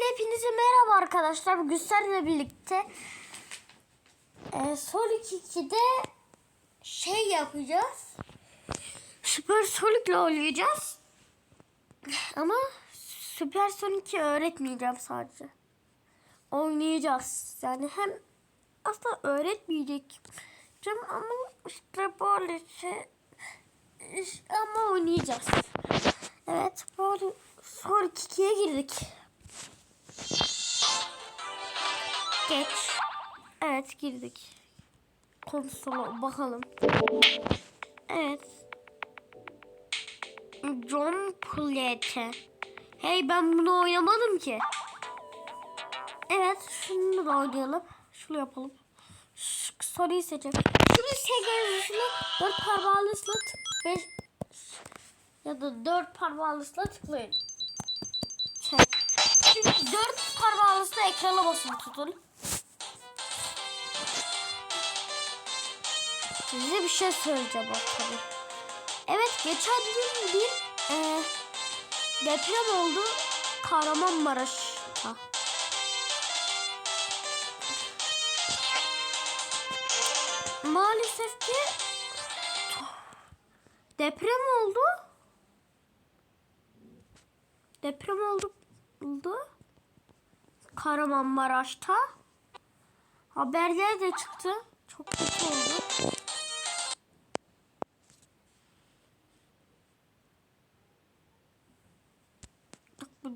Öncelikle hepinize merhaba arkadaşlar. Bugün sizlerle birlikte e, Sonic 2'de şey yapacağız. Süper Sonic'le oynayacağız. Ama Süper Sonic'i öğretmeyeceğim sadece. Oynayacağız. Yani hem aslında öğretmeyecek ama işte böyle şey ama oynayacağız. Evet, böyle Sonic 2'ye girdik. Geç. Evet, girdik. Konsola bakalım. Evet. John Plate. Hey ben bunu oynamadım ki. Evet, şunu da oynayalım. Şunu yapalım. Şu soruyu seçelim. Şimdi yazısını 4 parmağınızla tık 5 ya da dört parmağınızla tıklayın. Çek. Şimdi dört parmağınızla ekrana basılı tutun. Size bir şey söyleyeceğim tabii. Evet geçen gün bir e, deprem oldu Kahramanmaraş'ta. Maalesef ki deprem oldu. Deprem oldu. oldu. Kahramanmaraş'ta. Haberler de çıktı. Çok kötü oldu.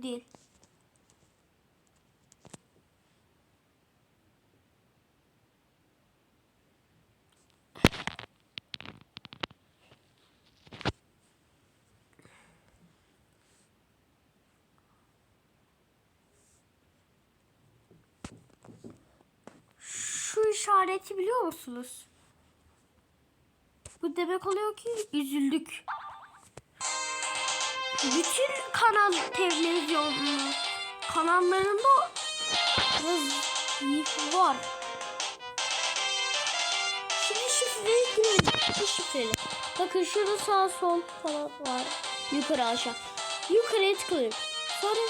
Değil. Şu işareti biliyor musunuz? Bu demek oluyor ki üzüldük. Bütün kanal televizyon kanallarında yazı var. Şimdi şifreyi girelim. Şifreli. Bakın şurada sağ sol falan var. Yukarı aşağı. Yukarıya tıklayın. Sonra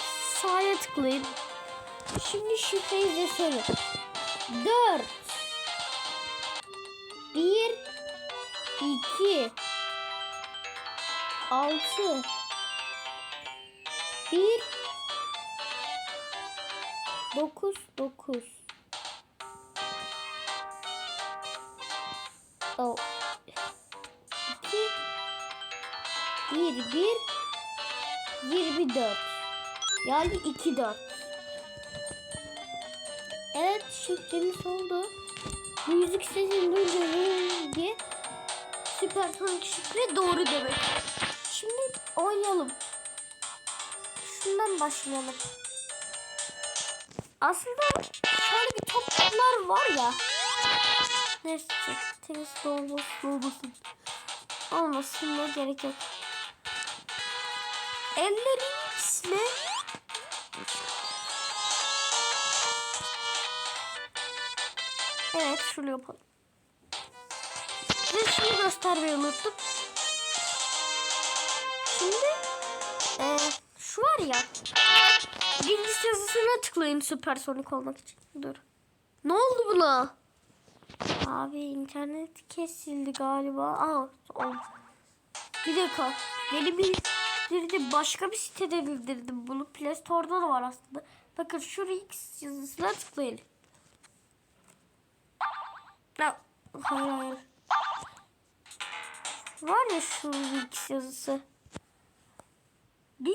sağa tıklayın. Şimdi şifreyi de söyle. 4 1 2 6 1 9 9 O. 2 1 1 24 yani 2 4 Evet şifremiz oldu. Bu müzik sesini duyduğunuz diye süper sonik şifre doğru demek. Şimdi oynayalım. Şundan başlayalım. Aslında şöyle bir toplar var ya. Neyse tenis dolmasın olmasın. Olmasın da gerek yok. Ellerin ismi Evet şunu yapalım. Ve şunu göstermeyi unuttum. Şimdi şu var ya. İngiliz yazısına tıklayın süpersonik olmak için. Dur. Ne oldu buna? Abi internet kesildi galiba. Aa, oldu. Bir dakika. Beni bildirdi. Başka bir sitede bildirdim. Bunu Play Store'da da var aslında. Bakın şuraya X yazısına tıklayın. Ya, hayır hayır. Var ya şu X yazısı.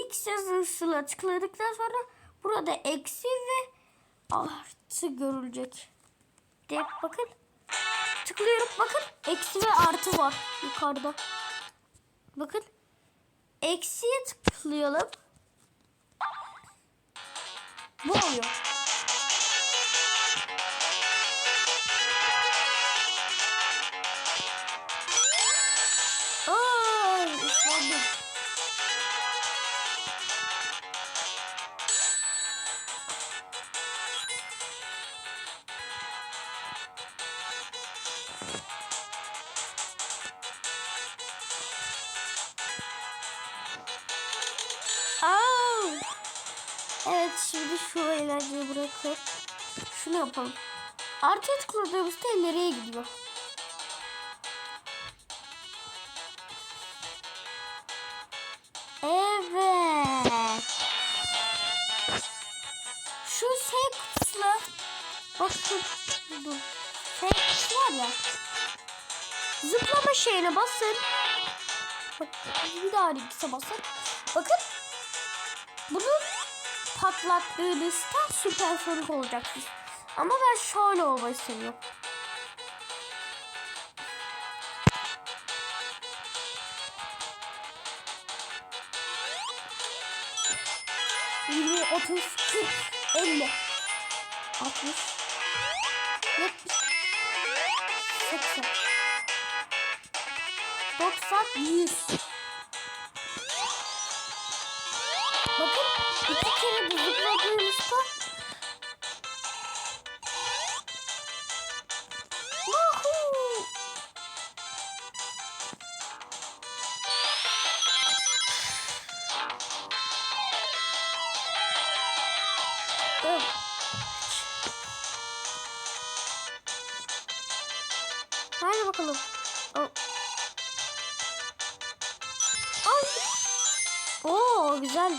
X yazısına tıkladıktan sonra burada eksi ve artı görülecek. De bakın. Tıklıyorum bakın. Eksi ve artı var yukarıda. Bakın. Eksiye tıklayalım. Bu oluyor. Evet şimdi şu eğlenceyi bırakıp şunu yapalım. Artıya tıkladığımızda nereye gidiyor? Evet. Şu S kutusuna bakın. Dur. S kutusu var ya. Zıplama şeyine basın. Bak bir daha ikisi basın. Bakın. Bunu patlattığınızda süpersonik olacaksınız. Ama ben şöyle olmayı seviyorum. Yirmi, otuz, kırk, elli, altmış, yetmiş, seksen, doksan, yüz.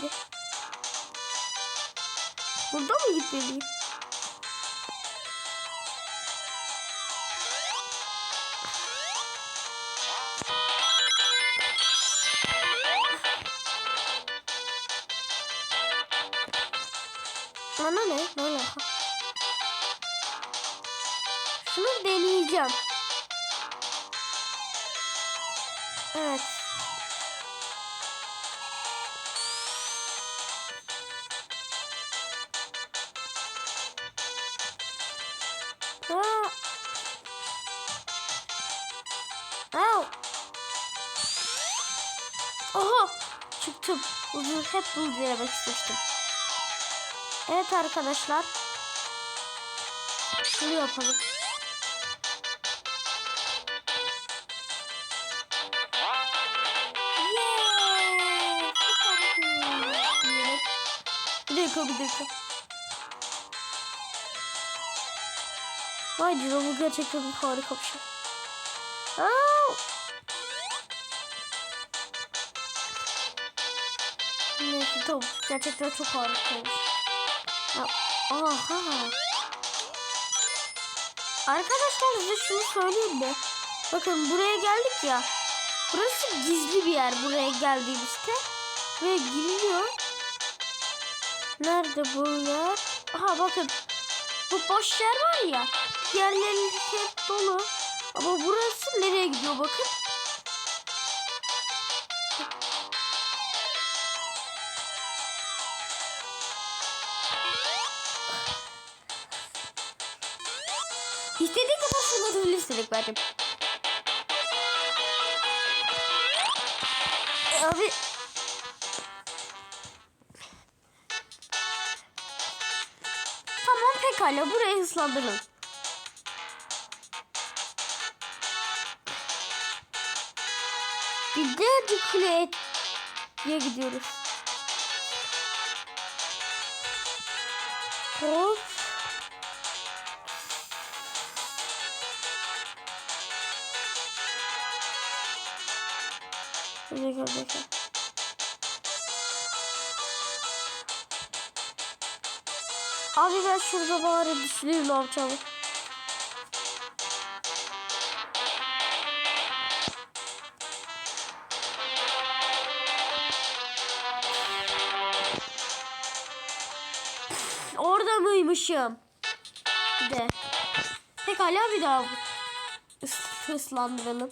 Güzeldi. Burada mı gitmeliyim? Bana ne? Alaka? Şunu deneyeceğim. Evet. Uzun hep bunu denemek istemiştim. Evet arkadaşlar. Şunu yapalım. Bir dakika bir dakika. Vay canına bu gerçekten harika bir şey. Aa! Neyse tamam. Gerçekten çok harikaymış. Ya, Aha. Arkadaşlar size şunu söyleyeyim mi? Bakın buraya geldik ya. Burası gizli bir yer buraya geldiğimizde. Ve giriliyor. Nerede bu yer? Aha bakın. Bu boş yer var ya. Yerlerin hep dolu. Ama burası nereye gidiyor bakın. Fırlatabilirsin bence. E, Abi. Tamam pekala burayı hızlandırın. Bir de Dikle'ye gidiyoruz. Hop. Şöyle gör. Abi ben şurada bari düşüreyim lan çabuk. Orada mıymışım? Bir de. Pekala bir daha ıslandıralım.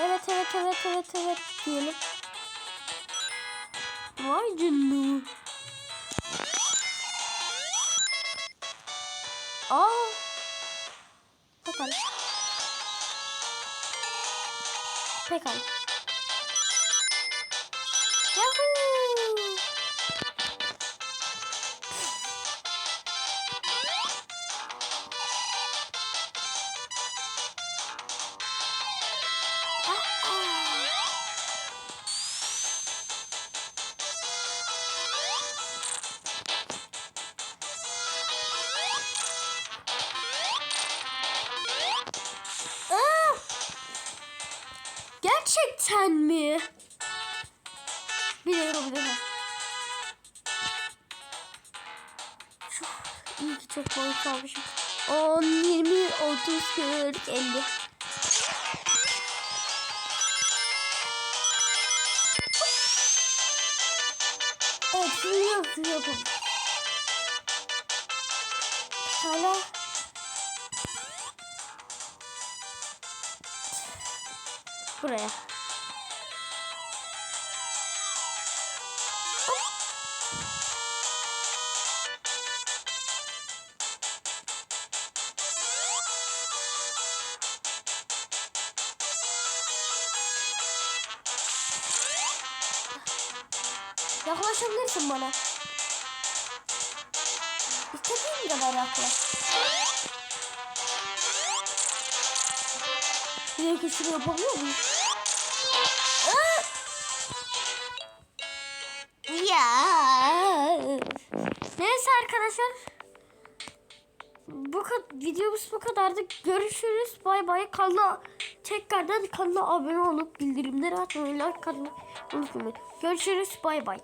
Evet evet evet evet evet diyelim. Vay canına. Aa. Pekala. Pekala. Gerçekten mi? Biliyorum biliyorum. Çok iyi ki çok boyut almışım. 10, 20, 30, 40, 50. Evet, şimdi nasıl yapalım? Yaklaşabilirsin bana. İstediğin kadar yaklaş. Bir dakika şunu yapabiliyor muyum? Ya. Neyse arkadaşlar. Bu videomuz bu kadardı. Görüşürüz. Bay bay. Kanala tekrardan kanala abone olup bildirimleri açmayı like atmayı unutmayın. Görüşürüz. Bay bay.